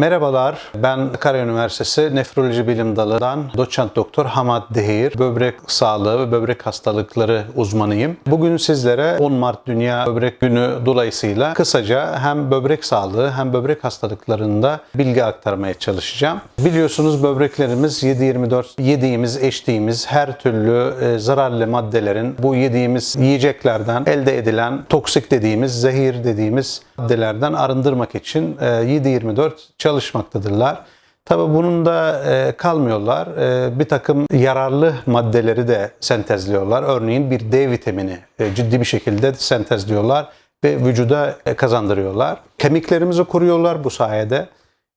Merhabalar, ben Ankara Üniversitesi Nefroloji Bilim Dalı'dan doçent doktor Hamad Dehir, böbrek sağlığı ve böbrek hastalıkları uzmanıyım. Bugün sizlere 10 Mart Dünya Böbrek Günü dolayısıyla kısaca hem böbrek sağlığı hem böbrek hastalıklarında bilgi aktarmaya çalışacağım. Biliyorsunuz böbreklerimiz 7-24 yediğimiz, içtiğimiz her türlü e, zararlı maddelerin bu yediğimiz yiyeceklerden elde edilen toksik dediğimiz, zehir dediğimiz maddelerden arındırmak için e, 7-24 çalışmaktadırlar. Tabi bunun da e, kalmıyorlar. E, bir takım yararlı maddeleri de sentezliyorlar. Örneğin bir D vitamini e, ciddi bir şekilde sentezliyorlar ve vücuda e, kazandırıyorlar. Kemiklerimizi koruyorlar bu sayede.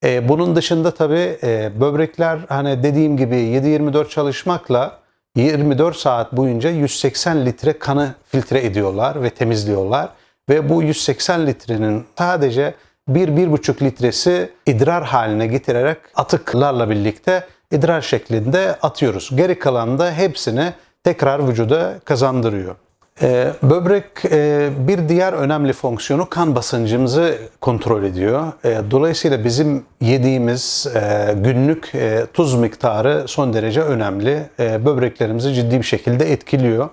E, bunun dışında tabi böbrekler hani dediğim gibi 7-24 çalışmakla 24 saat boyunca 180 litre kanı filtre ediyorlar ve temizliyorlar. Ve bu 180 litrenin sadece 1-1,5 litresi idrar haline getirerek atıklarla birlikte idrar şeklinde atıyoruz. Geri kalan da hepsini tekrar vücuda kazandırıyor. Ee, böbrek e, bir diğer önemli fonksiyonu kan basıncımızı kontrol ediyor. E, dolayısıyla bizim yediğimiz e, günlük e, tuz miktarı son derece önemli. E, böbreklerimizi ciddi bir şekilde etkiliyor.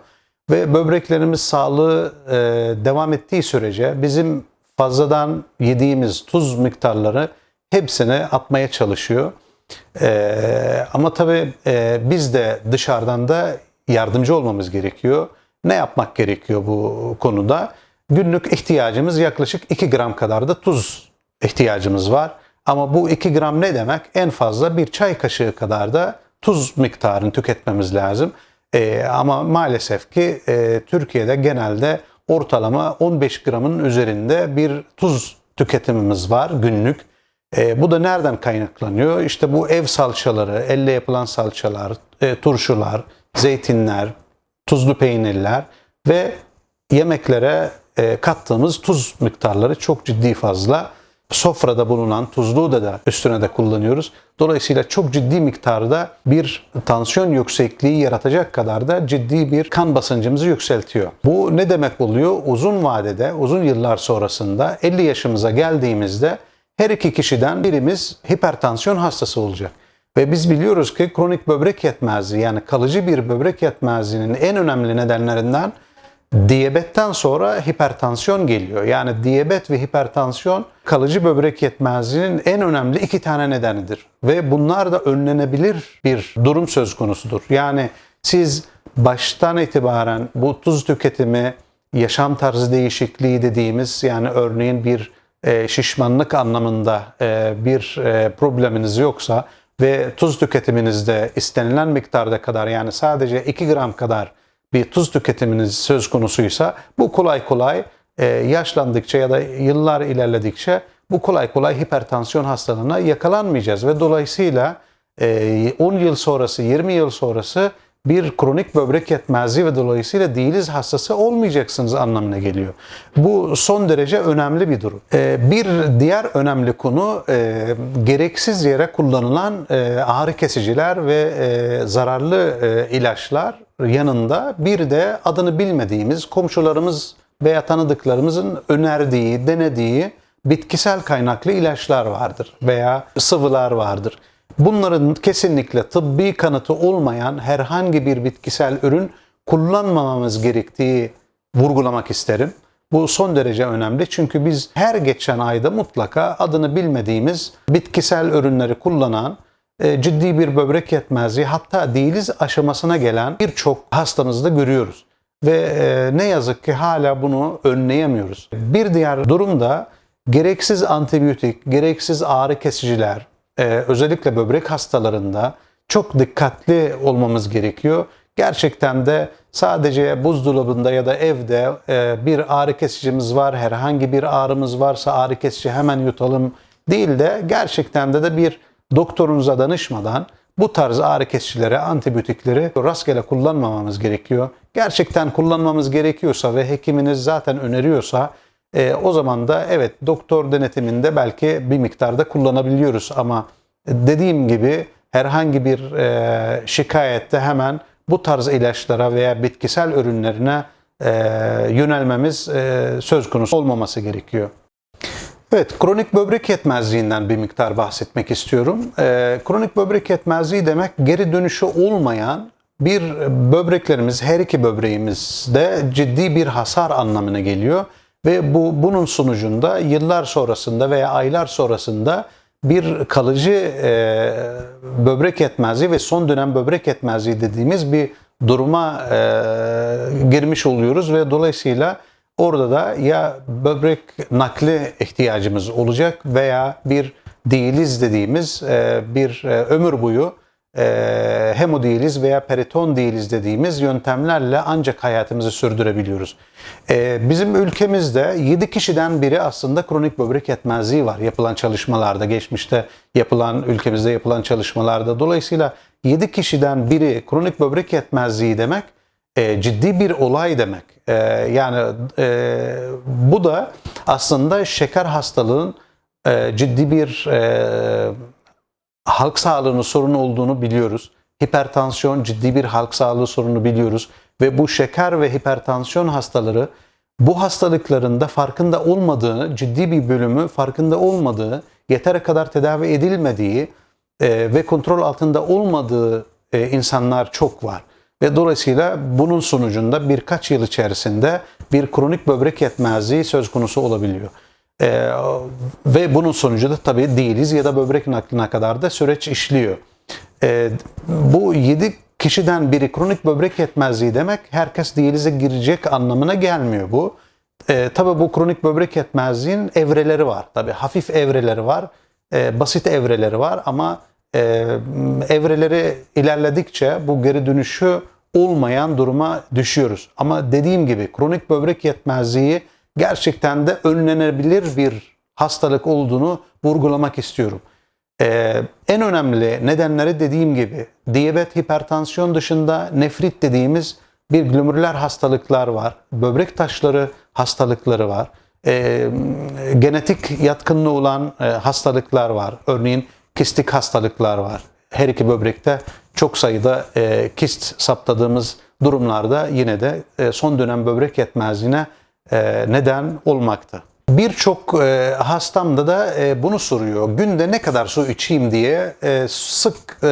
Ve böbreklerimiz sağlığı e, devam ettiği sürece bizim fazladan yediğimiz tuz miktarları hepsini atmaya çalışıyor. Ee, ama tabii e, biz de dışarıdan da yardımcı olmamız gerekiyor. Ne yapmak gerekiyor bu konuda? Günlük ihtiyacımız yaklaşık 2 gram kadar da tuz ihtiyacımız var. Ama bu 2 gram ne demek? En fazla bir çay kaşığı kadar da tuz miktarını tüketmemiz lazım. Ee, ama maalesef ki e, Türkiye'de genelde ortalama 15 gramın üzerinde bir tuz tüketimimiz var günlük. E, bu da nereden kaynaklanıyor? İşte bu ev salçaları, elle yapılan salçalar, e, turşular, zeytinler, tuzlu peynirler ve yemeklere e, kattığımız tuz miktarları çok ciddi fazla sofrada bulunan tuzluğu da, da üstüne de kullanıyoruz. Dolayısıyla çok ciddi miktarda bir tansiyon yüksekliği yaratacak kadar da ciddi bir kan basıncımızı yükseltiyor. Bu ne demek oluyor? Uzun vadede, uzun yıllar sonrasında 50 yaşımıza geldiğimizde her iki kişiden birimiz hipertansiyon hastası olacak. Ve biz biliyoruz ki kronik böbrek yetmezliği yani kalıcı bir böbrek yetmezliğinin en önemli nedenlerinden Diyabetten sonra hipertansiyon geliyor. Yani diyabet ve hipertansiyon kalıcı böbrek yetmezliğinin en önemli iki tane nedenidir. Ve bunlar da önlenebilir bir durum söz konusudur. Yani siz baştan itibaren bu tuz tüketimi, yaşam tarzı değişikliği dediğimiz yani örneğin bir e, şişmanlık anlamında e, bir e, probleminiz yoksa ve tuz tüketiminizde istenilen miktarda kadar yani sadece 2 gram kadar bir tuz tüketiminiz söz konusuysa bu kolay kolay e, yaşlandıkça ya da yıllar ilerledikçe bu kolay kolay hipertansiyon hastalığına yakalanmayacağız ve dolayısıyla e, 10 yıl sonrası 20 yıl sonrası bir kronik böbrek yetmezliği ve dolayısıyla diyaliz hastası olmayacaksınız anlamına geliyor. Bu son derece önemli bir durum. E, bir diğer önemli konu e, gereksiz yere kullanılan e, ağrı kesiciler ve e, zararlı e, ilaçlar yanında bir de adını bilmediğimiz komşularımız veya tanıdıklarımızın önerdiği, denediği bitkisel kaynaklı ilaçlar vardır veya sıvılar vardır. Bunların kesinlikle tıbbi kanıtı olmayan herhangi bir bitkisel ürün kullanmamamız gerektiği vurgulamak isterim. Bu son derece önemli çünkü biz her geçen ayda mutlaka adını bilmediğimiz bitkisel ürünleri kullanan ciddi bir böbrek yetmezliği hatta diyaliz aşamasına gelen birçok hastamızda görüyoruz. Ve e, ne yazık ki hala bunu önleyemiyoruz. Bir diğer durum da gereksiz antibiyotik, gereksiz ağrı kesiciler, e, özellikle böbrek hastalarında çok dikkatli olmamız gerekiyor. Gerçekten de sadece buzdolabında ya da evde bir ağrı kesicimiz var, herhangi bir ağrımız varsa ağrı kesici hemen yutalım değil de gerçekten de de bir doktorunuza danışmadan bu tarz ağrı kesicilere, antibiyotikleri rastgele kullanmamamız gerekiyor. Gerçekten kullanmamız gerekiyorsa ve hekiminiz zaten öneriyorsa e, o zaman da evet doktor denetiminde belki bir miktarda kullanabiliyoruz ama dediğim gibi herhangi bir e, şikayette hemen bu tarz ilaçlara veya bitkisel ürünlerine e, yönelmemiz e, söz konusu olmaması gerekiyor. Evet, kronik böbrek yetmezliğinden bir miktar bahsetmek istiyorum. Ee, kronik böbrek yetmezliği demek geri dönüşü olmayan bir böbreklerimiz, her iki böbreğimizde ciddi bir hasar anlamına geliyor. Ve bu bunun sonucunda yıllar sonrasında veya aylar sonrasında bir kalıcı e, böbrek yetmezliği ve son dönem böbrek yetmezliği dediğimiz bir duruma e, girmiş oluyoruz ve dolayısıyla orada da ya böbrek nakli ihtiyacımız olacak veya bir diyaliz dediğimiz e, bir e, ömür boyu e, hemodiyaliz veya periton diyaliz dediğimiz yöntemlerle ancak hayatımızı sürdürebiliyoruz. Bizim ülkemizde 7 kişiden biri aslında kronik böbrek yetmezliği var yapılan çalışmalarda, geçmişte yapılan, ülkemizde yapılan çalışmalarda. Dolayısıyla 7 kişiden biri kronik böbrek yetmezliği demek e, ciddi bir olay demek. E, yani e, bu da aslında şeker hastalığın e, ciddi bir e, halk sağlığının sorunu olduğunu biliyoruz. Hipertansiyon ciddi bir halk sağlığı sorunu biliyoruz ve bu şeker ve hipertansiyon hastaları bu hastalıklarında farkında olmadığı, ciddi bir bölümü farkında olmadığı, yeteri kadar tedavi edilmediği e, ve kontrol altında olmadığı e, insanlar çok var. Ve dolayısıyla bunun sonucunda birkaç yıl içerisinde bir kronik böbrek yetmezliği söz konusu olabiliyor. Ee, ve bunun sonucu da tabii değiliz ya da böbrek nakline kadar da süreç işliyor. Ee, bu 7 kişiden biri kronik böbrek yetmezliği demek herkes diyalize girecek anlamına gelmiyor bu. Ee, tabii bu kronik böbrek yetmezliğin evreleri var. Tabii hafif evreleri var, e, basit evreleri var ama evreleri ilerledikçe bu geri dönüşü olmayan duruma düşüyoruz. Ama dediğim gibi kronik böbrek yetmezliği gerçekten de önlenebilir bir hastalık olduğunu vurgulamak istiyorum. Ee, en önemli nedenleri dediğim gibi diyabet, hipertansiyon dışında nefrit dediğimiz bir glomürüler hastalıklar var. Böbrek taşları hastalıkları var. Ee, genetik yatkınlığı olan e, hastalıklar var. Örneğin kistik hastalıklar var. Her iki böbrekte çok sayıda e, kist saptadığımız durumlarda yine de e, son dönem böbrek yetmezliğine e, neden olmakta. Birçok e, hastamda da e, bunu soruyor. Günde ne kadar su içeyim diye e, sık e,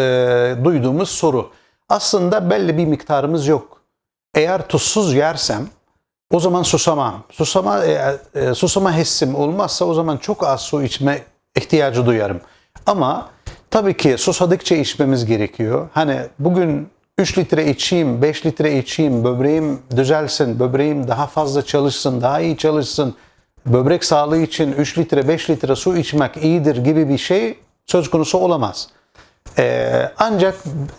duyduğumuz soru. Aslında belli bir miktarımız yok. Eğer tuzsuz yersem o zaman susamam. Susama e, e, susama hissim olmazsa o zaman çok az su içme ihtiyacı duyarım. Ama tabii ki susadıkça içmemiz gerekiyor. Hani bugün 3 litre içeyim, 5 litre içeyim, böbreğim düzelsin, böbreğim daha fazla çalışsın, daha iyi çalışsın. Böbrek sağlığı için 3 litre, 5 litre su içmek iyidir gibi bir şey söz konusu olamaz. Ee, ancak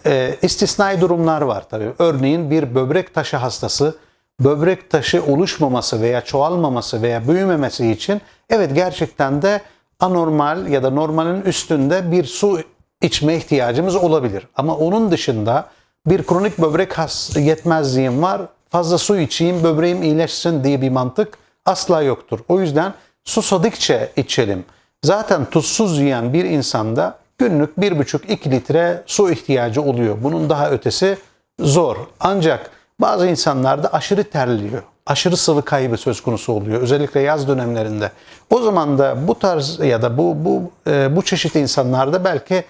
e, istisnai durumlar var tabii. Örneğin bir böbrek taşı hastası böbrek taşı oluşmaması veya çoğalmaması veya büyümemesi için evet gerçekten de anormal ya da normalin üstünde bir su içme ihtiyacımız olabilir. Ama onun dışında bir kronik böbrek has yetmezliğim var. Fazla su içeyim, böbreğim iyileşsin diye bir mantık asla yoktur. O yüzden susadıkça içelim. Zaten tuzsuz yiyen bir insanda günlük 1,5-2 litre su ihtiyacı oluyor. Bunun daha ötesi zor. Ancak bazı insanlarda aşırı terliyor. Aşırı sıvı kaybı söz konusu oluyor. Özellikle yaz dönemlerinde. O zaman da bu tarz ya da bu bu e, bu çeşit insanlarda belki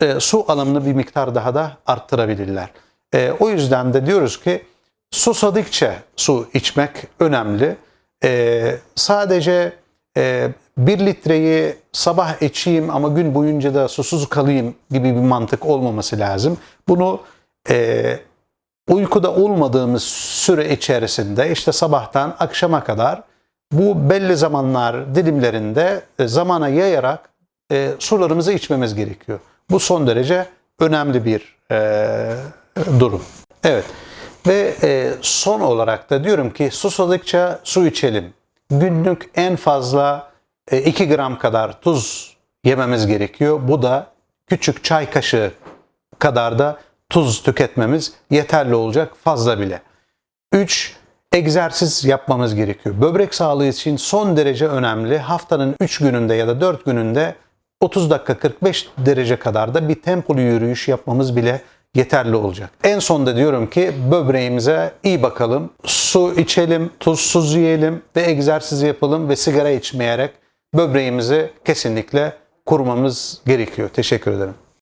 e, su alımını bir miktar daha da arttırabilirler. E, o yüzden de diyoruz ki susadıkça su içmek önemli. E, sadece e, bir litreyi sabah içeyim ama gün boyunca da susuz kalayım gibi bir mantık olmaması lazım. Bunu e, uykuda olmadığımız süre içerisinde işte sabahtan akşama kadar bu belli zamanlar dilimlerinde e, zamana yayarak e, sularımızı içmemiz gerekiyor. Bu son derece önemli bir e, durum. Evet ve e, son olarak da diyorum ki susadıkça su içelim. Günlük en fazla e, 2 gram kadar tuz yememiz gerekiyor. Bu da küçük çay kaşığı kadar da tuz tüketmemiz yeterli olacak fazla bile. 3. Egzersiz yapmamız gerekiyor. Böbrek sağlığı için son derece önemli. Haftanın 3 gününde ya da 4 gününde 30 dakika 45 derece kadar da bir tempolu yürüyüş yapmamız bile yeterli olacak. En sonda diyorum ki böbreğimize iyi bakalım. Su içelim, tuzsuz yiyelim ve egzersiz yapalım ve sigara içmeyerek böbreğimizi kesinlikle korumamız gerekiyor. Teşekkür ederim.